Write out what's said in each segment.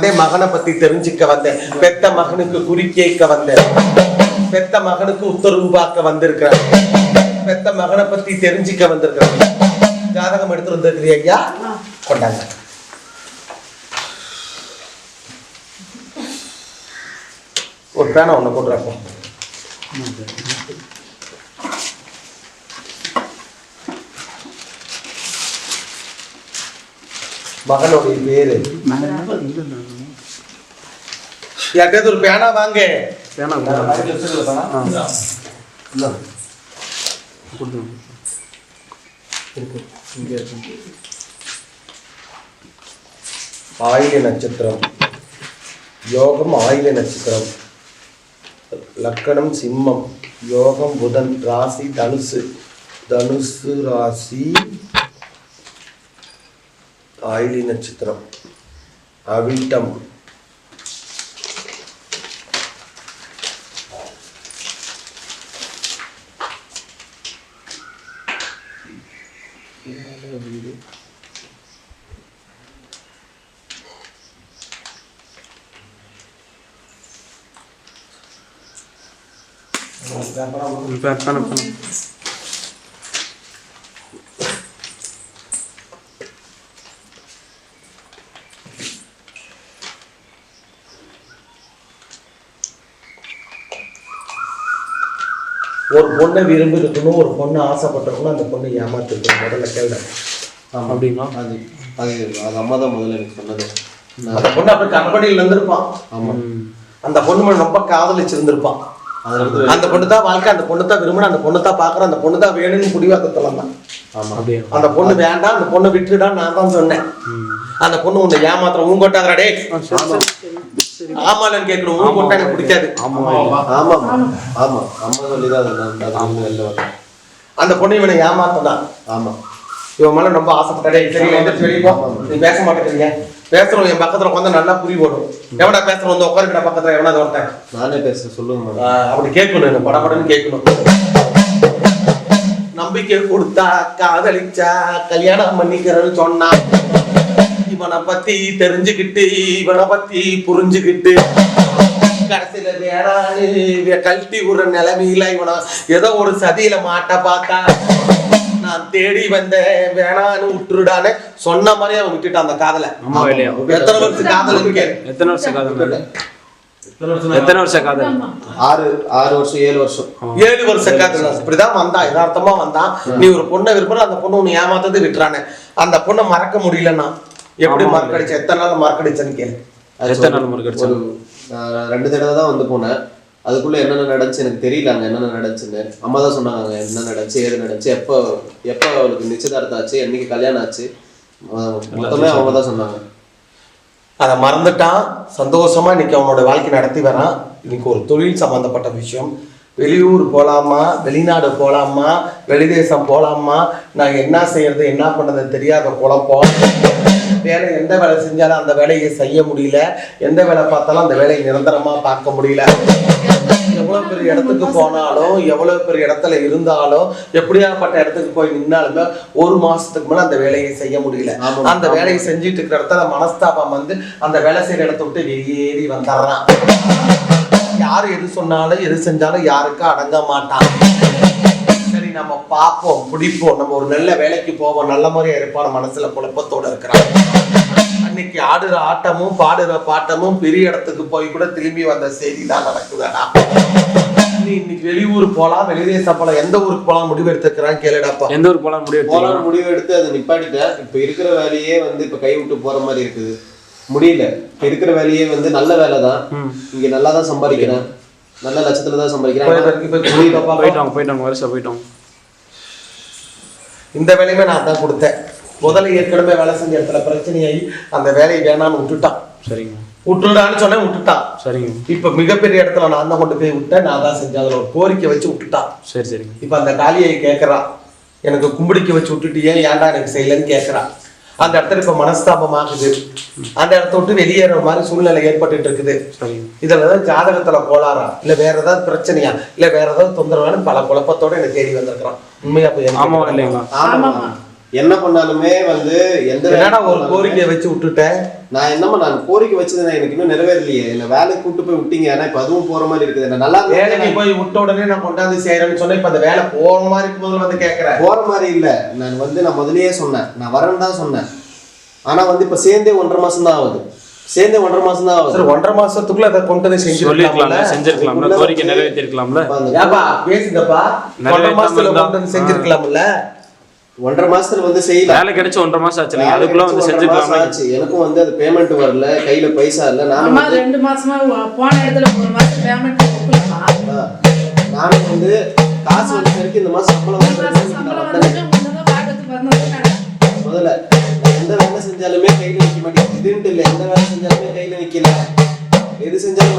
வந்தேன் மகனை பத்தி தெரிஞ்சுக்க வந்தேன். பெத்த மகனுக்கு குறி கேட்க வந்தேன். பெத்த மகனுக்கு உத்தரவு பார்க்க வந்திருக்கிறேன் பெத்த மகனை பத்தி தெரிஞ்சுக்க வந்திருக்கிறேன் ஜாதகம் எடுத்து வந்திருக்கிறீ ஐயா? கொண்டாங்க. ஒரு பேனா ஒண்ணு போட்டுறாப்போ மகனுடைய பேரு. யார்கிட்டயாவது ஒரு பேனா வாங்க. ஆயில நட்சத்திரம். யோகம் ஆயில நட்சத்திரம். லக்கணம் சிம்மம். யோகம் புதன் ராசி தனுசு. தனுசு ராசி ஆயிலி நட்சத்திரம் அவிட்டம் ஒரு பொண்ணை விரும்பி இருக்கணும் ஒரு பொண்ணு ஆசைப்பட்டிருக்கணும் அந்த பொண்ணை ஏமாத்திருக்கணும். முதல்ல கேள்வி. அப்படிங்களா? அது அது அது அம்மா தான் முதல்ல எனக்கு சொன்னது. அந்த பொண்ணு அப்படி கம்பெனியில் இருந்திருப்பான். ஆமா. அந்த பொண்ணு மேல ரொம்ப காதலிச்சிருந்திருப்பான். அந்த பொண்ணு தான் வாழ்க்கை அந்த பொண்ணு தான் விரும்பின அந்த பொண்ணு தான் பார்க்குறேன் அந்த பொண்ணு தான் வேணும்னு முடிவாக்கத்தலாம் தான். அந்த பொண்ணு வேண்டாம் அந்த பொண்ணை விட்டுடா நான் தான் சொன்னேன். அந்த பொண்ணு உன்னை ஏமாத்திரம் ஊன் கொட்டாதடா டேய். ஆமாலன்னு கேட்கணும். ஊன் கொட்டா எனக்கு பிடிக்காது. ஆமா. ஆமா. ஆமா அம்மா சொல்லி தான் அது நான் அது வந்து வெளில வரேன் அந்த பொண்ணு இவனை ஏமாத்ததான் ஆமா இவன் மேல ரொம்ப ஆசைப்பட்டாடே சரி எந்திரிச்சு வெளியே போ. நீ பேச மாட்டேங்கிறீங்க. பேசுறவன் என் பக்கத்துல உட்காந்து நல்லா புரி போடும் எவனா பேசுறவன் வந்து உட்காருக்கிட்ட பக்கத்துல எவனா ஒருத்தன்? நானே பேசுறேன் சொல்லுங்க அப்படி கேட்கணும் எனக்கு படபடன்னு கேட்கணும். நம்பிக்கை கொடுத்தா காதலிச்சா கல்யாணம் பண்ணிக்கிறேன்னு சொன்னா இவனை பத்தி தெரிஞ்சுக்கிட்டு இவனை பத்தி புரிஞ்சுக்கிட்டு. கடைசியில வேணான்னு கழட்டி விடுற நிலைமையில இவனை ஏதோ ஒரு சதியில மாட்ட பார்த்தா நான் தேடி வந்தேன் வேணான்னு விட்டுருடான்னு சொன்ன மாதிரியே அவன் விட்டுட்டான் அந்த காதலை. எத்தனை வருஷம் காதல் எத்தனை வருஷம் காதல் எத்தனை வருஷம்? காதல்? ஆறு ஆறு வருஷம் ஏழு வருஷம். ஏழு வருஷ காதல். இப்படிதான் வந்தான் யதார்த்தமா வந்தான். நீ ஒரு பொண்ணை விரும்புற அந்த பொண்ணு உன்னை ஏமாத்தது விட்டுறானே. அந்த பொண்ணை மறக்க முடியலன்னா? எப்படி ஆமா. மறக்கடிச்ச எத்தனை நாள் மறக்கடிச்சேன்னு கேளு. அது எத்தனை. நாள் ஒரு நான் ரெண்டு தடவை தான் வந்து போனேன். அதுக்குள்ள என்னென்ன நடந்துச்சு எனக்கு தெரியல அங்க என்னென்ன நடந்துச்சுன்னு. அம்மா தான் சொன்னாங்க என்ன நடந்துச்சு ஏது நடந்துச்சு எப்போ எப்போ அவளுக்கு நிச்சயதார்த்தம் ஆச்சு என்னைக்கு கல்யாணம் ஆச்சு. மொத்தமே அவங்க தான் சொன்னாங்க. அதை மறந்துட்டான். சந்தோஷமா இன்னைக்கு அவனோட வாழ்க்கை நடத்தி வரான் இன்னைக்கு ஒரு தொழில் சம்பந்தப்பட்ட விஷயம். வெளியூர் போலாமா? வெளிநாடு போலாமா? வெளிதேசம் போலாமா? நான் என்ன செய்யறது என்ன பண்றது தெரியாத குழப்பம். வேலை எந்த வேலை செஞ்சாலும் அந்த வேலையை செய்ய முடியல. எந்த வேலை பார்த்தாலும் அந்த வேலையை நிரந்தரமா பார்க்க முடியல. எவ்வளவு பெரிய இடத்துக்கு போனாலும் எவ்வளவு பெரிய இடத்துல இருந்தாலும் எப்படியாப்பட்ட இடத்துக்கு போய் நின்னாலுமே ஒரு மாசத்துக்கு மேல அந்த வேலையை செய்ய முடியல. அந்த வேலையை செஞ்சுட்டு இருக்கிற இடத்துல மனஸ்தாபம் வந்து அந்த வேலை செய்யற இடத்த விட்டு வெளியேறி வந்துடுறான். யாரு எது சொன்னாலும் எது செஞ்சாலும் யாருக்கும் அடங்க மாட்டான். சரி நம்ம பார்ப்போம் பிடிப்போம். நம்ம ஒரு நல்ல வேலைக்கு போவோம். நல்ல முறையா இருப்பான் மனசுல குழப்பத்தோட இருக்கிறான். அன்னைக்கு ஆடுற ஆட்டமும் பாடுற பாட்டமும் பெரிய இடத்துக்கு போய் கூட திரும்பி வந்த செய்தி தான் நடக்குதுடா நீ இன்னைக்கு வெளியூர் போலாம் வெளிதேசம் போலாம் எந்த ஊருக்கு போலாம் முடிவு எடுத்துக்கிறான் கேளுடாப்பா. எந்த ஊருக்கு போலாம் முடிவு போலான்னு முடிவு எடுத்து அதை நிப்பாட்டிட்டேன். இப்ப இருக்கிற வேலையே வந்து இப்ப கை விட்டு போற மாதிரி இருக்குது. முடியல. இப்ப இருக்கிற வேலையே வந்து நல்ல வேலை தான். இங்க நல்லா தான் சம்பாதிக்கிறேன். நல்ல லட்சத்துல தான் சம்பாதிக்கிறேன்? போயிட்டோம் போயிட்டோம் வருஷம் போயிட்டோம் இந்த வேலையுமே நான் தான் கொடுத்தேன். முதல்ல ஏற்கனவே வேலை செஞ்ச இடத்துல பிரச்சனையாகி அந்த வேலையை வேணாம்னு விட்டுட்டான் சரிங்க. விட்டுடான்னு சொன்னேன் விட்டுட்டான் சரிங்க. இப்ப மிகப்பெரிய இடத்துல நான் தான் கொண்டு போய் விட்டேன் நான் தான் செஞ்சேன். அதுல ஒரு கோரிக்கை வச்சு விட்டுட்டான் சரி சரிங்க. இப்ப அந்த காளியை கேட்கறான் எனக்கு கும்பிடிக்க வச்சு விட்டுட்டு ஏன் ஏன்டா எனக்கு செய்யலன்னு கேட்கறான் அந்த இடத்துல இப்ப மனஸ்தாபம் ஆகுது. அந்த இடத்த விட்டு வெளியேற மாதிரி சூழ்நிலை ஏற்பட்டுட்டு இருக்குது. சரிங்க. இதுல ஏதாவது ஜாதகத்துல கோளாறா? இல்ல வேற ஏதாவது பிரச்சனையா? இல்ல வேற ஏதாவது தொந்தரவான பல குழப்பத்தோட எனக்கு தேடி வந்திருக்கிறான். உண்மையா போய் ஆமாவா இல்லைங்களா? ஆமா என்ன பண்ணாலுமே வந்து எந்த வேலை என்னடா ஒரு கோரிக்கையை வச்சு விட்டுட்டேன் நான் என்னம்மா நான் கோரிக்கை வச்சது நான் எனக்கு இன்னும் நிறைவேறலையே. என்ன வேலைக்கு கூட்டு போய் விட்டீங்க. ஏன்னா இப்ப அதுவும் போற மாதிரி இருக்குது. என்ன நல்லா வேலைக்கு போய் விட்ட உடனே நான் கொண்டாந்து செய்யறேன்னு சொன்னேன் இப்ப அந்த வேலை போற மாதிரி இருக்கும் போது வந்து கேக்குறேன். போற மாதிரி இல்ல. நான் வந்து நான் முதல்லயே சொன்னேன். நான் வரேன்னு தான் சொன்னேன். ஆனா வந்து இப்ப சேர்ந்தே ஒன்றரை மாசம் தான் ஆகுது. சேர்ந்தே ஒன்றரை மாசம் தான் ஆகுது. சரி ஒன்றரை மாசத்துக்குள்ள அதை கொண்டு வந்து சொல்லிருக்கலாம்ல செஞ்சிருக்கலாம்ல. செஞ்சிருக்கலாம்ல கோரிக்கை நிறைவேற்றிருக்கலாம்ல. பேசுங்கப்பா ஒன்றரை மாசத்துல கொண்டு வந்து செஞ்சிருக்கலாம்ல? ஒன்றரை மாசத்துல வந்து செய்யல வேலை கிடைச்சு ஒன்றரை மாசம் ஆச்சு அதுக்குள்ள வந்து செஞ்சுக்கலாம்ல ஆச்சு. எனக்கும் வந்து அது பேமெண்ட் வரல கையில பைசா இல்ல. வந்து ரெண்டு மாசமா போன இடத்துல ஒரு மாசம் பேமெண்ட் நானும் வந்து காசு வந்து வரைக்கும் இந்த மாசம் சம்பளம் நான் முதல்ல நான் எந்த வேலை செஞ்சாலுமே கையில நிக்க மாட்டேங்குது இதுன்ட்டு இல்ல எந்த வேலை செஞ்சாலுமே கையில நிக்கல. எது செஞ்சாலும்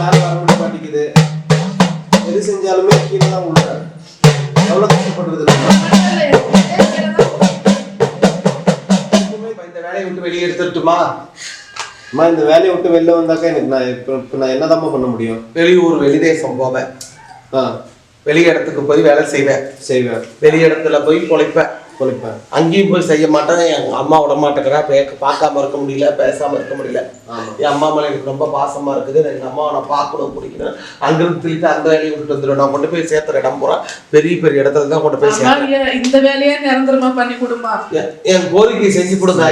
அம்மா இந்த வேலையை விட்டு வெளில வந்தாக்கா எனக்கு நான் இப்ப இப்ப நான் என்னதாம்மா பண்ண முடியும்? வெளியூர் வெளிதேசம் போவேன் ஆ. வெளி இடத்துக்கு போய் வேலை செய்வேன். செய்வேன். வெளி இடத்துல போய் பொழைப்பேன். பொழைப்பேன். அங்கேயும் போய் செய்ய மாட்டேன். என் அம்மா விட மாட்டேங்கிறா. பேக்க பார்க்காம இருக்க முடியல பேசாம இருக்க முடியல. என் அம்மா மேல எனக்கு ரொம்ப பாசமா இருக்குது. எங்க அம்மாவை நான் பார்க்கணும் பிடிக்கணும். அங்கிருந்து திருப்பி அந்த வேலையை விட்டுட்டு வந்துடும் நான் கொண்டு போய் சேர்த்துற இடம் பூரா பெரிய பெரிய இடத்துல தான் கொண்டு போய் ஏ- இந்த வேலையே நிரந்தரமா பண்ணி கொடுமா? என்- என் கோரிக்கையை செஞ்சு கொடுங்க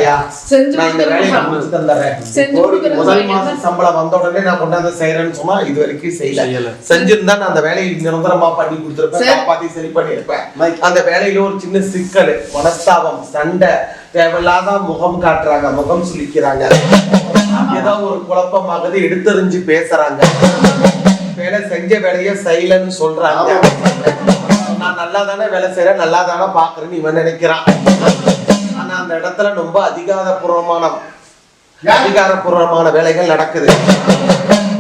செஞ்சு நான் இந்த வேலையை. முடிச்சு தந்துடுறேன் செஞ்சு முதல் மாசம் சம்பளம் வந்த உடனே நான் கொண்டாந்து செய்யறேன்னு சொன்னா இது வரைக்கும் செய்யல. செஞ்சிருந்தா நான் அந்த வேலையை நிரந்தரமா பண்ணி கொடுத்துருப்பேன். காப்பாத்தி சரி பண்ணியிருப்பேன். அந்த வேலையில ஒரு சின்ன சிக்கல் மனஸ்தாபம் சண்டை. தேவையில்லாத முகம் காட்டுறாங்க முகம் சுளிக்கிறாங்க. ஏதோ ஒரு குழப்பமாகுது எடுத்தறிஞ்சு பேசுறாங்க. வேலை செஞ்ச வேலையை செய்யலன்னு சொல்றாங்க. நான் நல்லா தானே வேலை செய்யறேன் நல்லா தானே பாக்குறேன்னு இவன் நினைக்கிறான். ஆனா அந்த இடத்துல ரொம்ப அதிகாரபூர்வமான அதிகாரபூர்வமான வேலைகள் நடக்குது.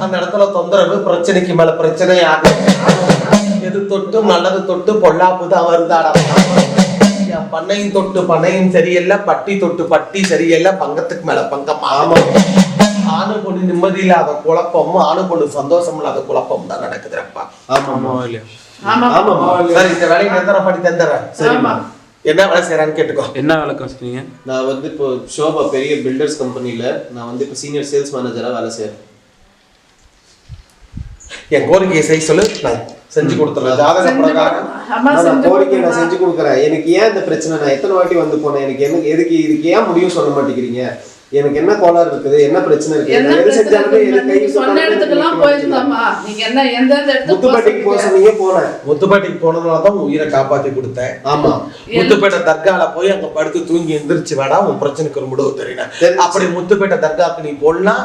அந்த இடத்துல தொந்தரவு பிரச்சனைக்கு மேல பிரச்சனை ஆகும் எது தொட்டும் நல்லது தொட்டு பொல்லாப்பு தான் வருதாடா என் பண்ணையும் தொட்டு பண்ணையும் சரியில்லை பட்டி தொட்டு பட்டி சரியில்லை பங்கத்துக்கு மேல பங்கம். ஆமா. ஆணு பொண்ணு நிம்மதி இல்லாத குழப்பமும் ஆணு பொண்ணு சந்தோஷம் இல்லாத குழப்பமும் தான் நடக்குதுப்பா ஆமா ஆமாவா இல்லையா? ஆமா ஆமாம்மா. சரி இந்த வேலையை நிரந்தரம் பண்ணி தந்துடுறேன். ஆமா என்ன வேலை செய்யறான்னு கேட்டுக்கோ. என்ன வேலை கஷ்டீங்க நான் வந்து இப்போ ஷோபா பெரிய பில்டர்ஸ் கம்பெனில நான் வந்து இப்போ சீனியர் சேல்ஸ் மேனேஜரா வேலை செய்யறேன் என் கோரிக்கையை செய்ய சொல்லு. நான் செஞ்சு கொடுத்துறேன். ஜாதக செஞ்சு பிரகாரம் அம்மா நான் செஞ்சு நான் கொடுக்குறேன். எனக்கு ஏன் இந்த பிரச்சனை? நான் எத்தனை வாட்டி வந்து போனேன்? எனக்கு என்ன எதுக்கு இதுக்கு ஏன் முடியும் சொல்ல மாட்டேங்கிறீங்க? எனக்கு என்ன கோளாறு இருக்குது? என்ன பிரச்சனை இருக்குது? என்ன நான் எது பிரச்சனை செஞ்சாலுமே எது இருக்கு? கை நீங்க சொன்ன நிக்க மாட்டேங்குது. போயிருந்தோம்மா. நீங்க என்ன எந்த எந்த இடத்துக்கு முத்துப்பட்டிக்கு போக சொன்னீங்க போனேன். முத்துப்பேட்டைக்கு போனதுனால தான் உயிரை காப்பாத்தி கொடுத்தேன். ஆமா. முத்துப்பேட்டை தர்கால போய் அங்க படுத்து தூங்கி எந்திரிச்சு வேடா உன் பிரச்சனைக்கு ஒரு முடிவு தெரிஞ்சுச்சு. அப்படி முத்துப்பேட்டை தர்காக்கு நீ போடலாம்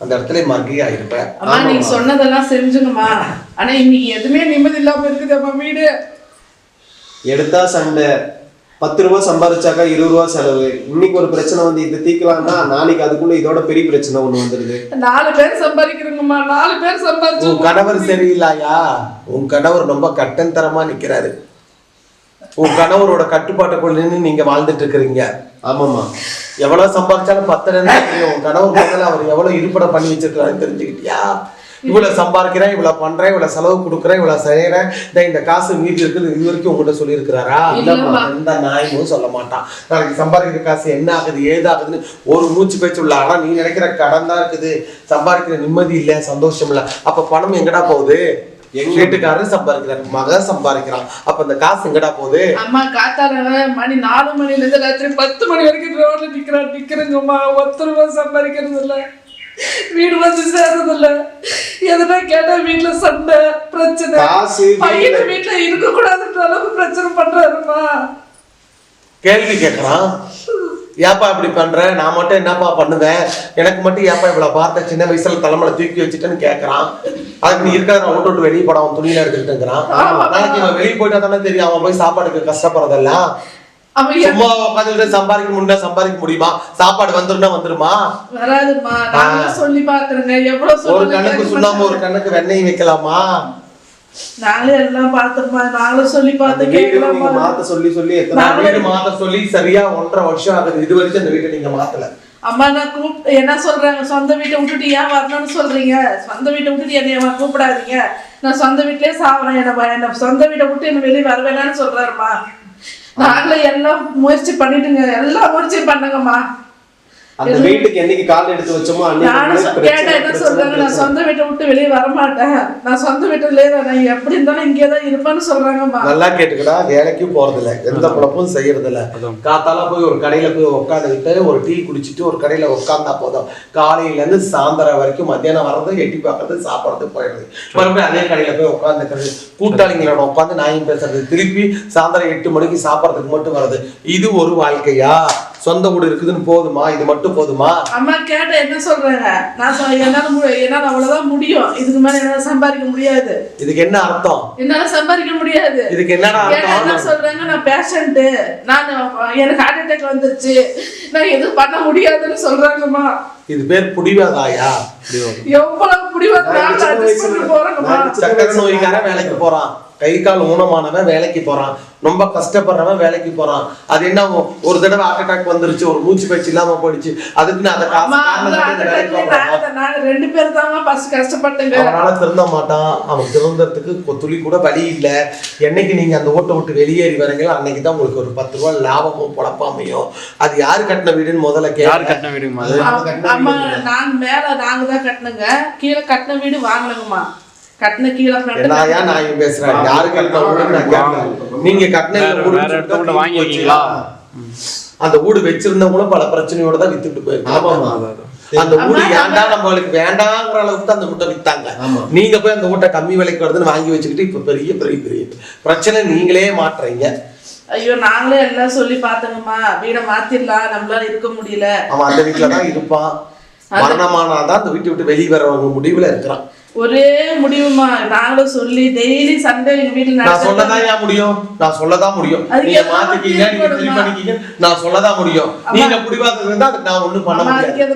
அந்த இடத்துல மர்கியா இருப்ப. அம்மா நீங்க சொன்னதெல்லாம் செஞ்சுங்கம்மா. ஆனா இன்னைக்கு எதுவுமே நிம்மதி இல்லாம இருக்குது அம்மா வீடு. எடுத்தா சண்டை. பத்து ரூபா சம்பாதிச்சாக்கா இருபது ரூபா செலவு. இன்னைக்கு ஒரு பிரச்சனை வந்து இது தீக்கலாம்னா நாளைக்கு அதுக்குள்ள இதோட பெரிய பிரச்சனை ஒண்ணு வந்துருது. நாலு பேர் சம்பாதிக்கிறோங்கம்மா நாலு பேர் சம்பாதிச்சு உன் கணவர் சரியில்லையா? உன் கணவர் ரொம்ப கட்டன் தரமா நிக்கிறாரு. உன் கணவரோட கட்டுப்பாட்டுக்குள்ள நின்னு நீங்க வாழ்ந்துட்டு இருக்கிறீங்க. ஆமாமா எவ்வளவு சம்பாதிச்சாலும் பத்தனை தெரியும். உன் கணவர் முதல்ல அவர் எவ்வளவு இருப்படம் பண்ணி வச்சிருக்காருன்னு தெரிஞ்சுக்கிட்டியா? இவ்வளவு சம்பாதிக்கிறேன் இவ்வளவு பண்றேன் இவ்வளவு செலவு கொடுக்குறேன் இவ்வளவு செய்யறேன். இந்த இந்த காசு மீதி இருக்குது இது வரைக்கும் உங்ககிட்ட சொல்லியிருக்கிறாரா. எந்த நாயமும் சொல்ல மாட்டான். நாளைக்கு சம்பாதிக்கிற காசு என்ன ஆகுது ஏதாகுதுன்னு ஒரு மூச்சு பேச்சு உள்ள ஆனா நீ நினைக்கிற கடன் தான் இருக்குது. சம்பாதிக்கிற நிம்மதி இல்ல சந்தோஷம் இல்ல. அப்ப பணம் எங்கடா போகுது? எங்க வீட்டுக்காரர் சம்பாதிக்கிறார் மகன் சம்பாதிக்கிறான். அப்ப இந்த காசு எங்கடா போகுது? அம்மா காத்தால மணி நாலு மணில இருந்து ராத்திரி பத்து மணி வரைக்கும் ரோட்ல நிக்கிறான் நிக்கிறேங்கம்மா ஒத்த சம்பாதிக்கிறது இல்ல. வீடு வந்து சேர்றது இல்ல எதுனா கேட்டா வீட்டுல சண்டை பிரச்சனை. பையனை வீட்டுல இருக்க கூடாதுன்ற அளவுக்கு பிரச்சனை பண்றாருமா? கேள்வி கேட்கறான் ஏப்பா இப்படி பண்ற? நான் மட்டும் என்னப்பா பண்ணுவேன்? எனக்கு மட்டும் ஏப்பா இவ்வளவு பார்த்த சின்ன வயசுல தலைமையில தூக்கி வச்சுட்டேன்னு கேட்கறான் அதுக்கு நீ இருக்கிறத நான் விட்டு விட்டு வெளியே போட அவன் துணியில எடுத்துக்கிட்டுங்கிறான். நாளைக்கு இவன் வெளியே போயிட்டா தானே தெரியும் அவன் போய் சாப்பாடுக்கு கஷ்டப்படுறதெல்லாம். அவன் சும்மா உட்காந்துட்டு சம்பாதிக்க முடியுமா சம்பாதிக்க முடியுமா? சாப்பாடு வந்துருன்னா வந்துருமா? நாங்களும் சொல்லி பாக்குறேங்க எவ்வளவு ஒரு கண்ணுக்கு ஒரு. கண்ணுக்கு வெண்ணெய் வைக்கலாமா? நாங்களே எல்லாம் பார்த்தோம்மா நாங்களும் சொல்லி பார்த்து கேட்கலாமா? மாத்த சொல்லி சொல்லி எத்தனை வீடு மாத்த சொல்லி சரியா ஒன்றரை வருஷம் ஆகுது. இது வரைக்கும் அந்த வீட்டை நீங்க மாத்தல. அம்மா நான் கூப்பிட்டு என்ன சொல்றாங்க? சொந்த வீட்டை விட்டுட்டு ஏன் வரணும்னு சொல்றீங்க? சொந்த வீட்டை விட்டுட்டு என்னைய கூப்பிடாதீங்க. நான் சொந்த வீட்லயே சாவறேன். என்ன என்ன சொந்த வீட்டை விட்டு என்ன வெளியே வர வேணாம்னு சொல்றாருமா நாங்களே எல்லாம் முயற்சி பண்ணிட்டுங்க. எல்லா முயற்சியும் பண்ணுங்கம்மா. அந்த வீட்டுக்கு என்னைக்கு கால் எடுத்து வச்சோமோ அன்னைக்கு என்ன சொல்றாங்க நான் சொந்த வீட்டை விட்டு வெளியே வர மாட்டேன் நான் சொந்த வீட்டுல நான் எப்படி இருந்தாலும் இங்கே தான் இருப்பேன்னு சொல்றாங்கம்மா. நல்லா கேட்டுக்கடா வேலைக்கும் போறதில்ல. எந்த குழப்பமும் செய்யறதில்ல. காத்தால போய் ஒரு கடையில போய் உட்காந்துக்கிட்டு ஒரு டீ குடிச்சிட்டு ஒரு கடையில உட்காந்தா போதும். காலையில இருந்து சாயந்தரம் வரைக்கும் மத்தியானம் வர்றது எட்டி பார்க்கறது சாப்பிடுறது போயிடுது மறுபடியும் அதே கடையில போய் உட்காந்துக்கிறது கூட்டாளிங்களோட உட்காந்து நாயும் பேசுறது. திருப்பி சாயந்தரம் எட்டு மணிக்கு சாப்பிட்றதுக்கு மட்டும் வருது இது ஒரு வாழ்க்கையா? சொந்த வீடு இருக்குதுன்னு போதுமா? இது மட்டும் போதுமா? அம்மா கேட்ட என்ன சொல்றாங்க நான் சொ- என்னால என்னால அவ்வளவுதான் முடியும். இதுக்கு மேல என்னால சம்பாதிக்க முடியாது. இதுக்கு என்ன அர்த்தம்? என்னால சம்பாதிக்க முடியாது. இதுக்கு என்னடா என்ன அர்த்தம் சொல்றாங்க? நான் பேஷண்ட் நான் எனக்கு ஹார்ட் அட்டாக் வந்துருச்சு. நான் எதுவும் பண்ண முடியாதுன்னு சொல்றாங்கம்மா. இது பேர் புடிவாதாயா? எவ்வளவு போறாங்கம்மா. சக்கரை நோய்க்காரன் வேலைக்கு போறான். கை கால் ஊனமானவன் வேலைக்கு போறான். ரொம்ப கஷ்டப்படுறவன் வேலைக்கு போறான். அது என்ன ஒரு தடவை ஹார்ட் அட்டாக் வந்துருச்சு ஒரு மூச்சு பயிற்சி இல்லாம போயிடுச்சு. அதுக்கு நான் அந்த காசு அம்மா காரணம் அந்த காட்டி இந்த வேலைக்கு அட்டகாட்லயே போறான். நாங்க நாங்க ரெண்டு பேரும் தாங்க ஃபர்ஸ்ட் கஷ்டப்பட்டுங்க. அவனால திருந்த மாட்டான். அவன் திருந்தறதுக்கு துளி கூட வழி இல்ல. என்னைக்கு நீங்க அந்த ஓட்டை விட்டு வெளியேறி வரீங்களோ அன்னைக்கு தான் உங்களுக்கு ஒரு பத்து ரூபாய் லாபமும் பொழப்பாமையும். அது யாரு கட்டின வீடுன்னு முதல்ல யார் கட்டின அது அது வீடு. நாங்க மேல நாங்க தான் கட்டணுங்க. கீழே கட்டின வீடு வாங்கணுங்கம்மா. கட்டின கீழே front நான் ஏன் நான் பேசுறேன்? யாரு கட்டின நீங்க கட்டின கூட வாங்கியிருக்கீங்களா? அந்த வீடு வச்சிருந்தவங்களும் பல பிரச்சனையோட தான் வித்துட்டு போயிருக்காங்க. அந்த வீடு ஏன்டா நம்மளுக்கு வேண்டாங்கிற அளவுக்கு தான் அந்த வீட்டை வித்தாங்க. நீங்க போய் அந்த வீட்டை கம்மி விலைக்கு வருதுன்னு வாங்கி வச்சுக்கிட்டு இப்ப பெரிய பெரிய பெரிய பிரச்சனை நீங்களே மாட்டுறீங்க ஐயோ நாங்களே எல்லாம் சொல்லி பார்த்தோங்கம்மா வீடை மாத்திரலாம் நம்மளால இருக்க முடியல. அவன் அந்த வீட்டுல தான் இருப்பான். மரணமானாதான் அந்த வீட்டை விட்டு வெளியே வர முடிவுல இருக்கிறான். ஒரே முடிவுமா? நாங்களும் சொல்லி டெய்லி சண்டே எங்க வீட்டுல நான். சொல்லதான் ஏன் முடியும்? நான் சொல்லதான் முடியும். நீங்க மாத்திக்கீங்க நீங்க சரி தீர்வு பண்ணிக்கீங்க. நான் சொல்லதான் முடியும். நீங்க முடிவாக்குறது நான் ஒண்ணும் பண்ண முடியாது.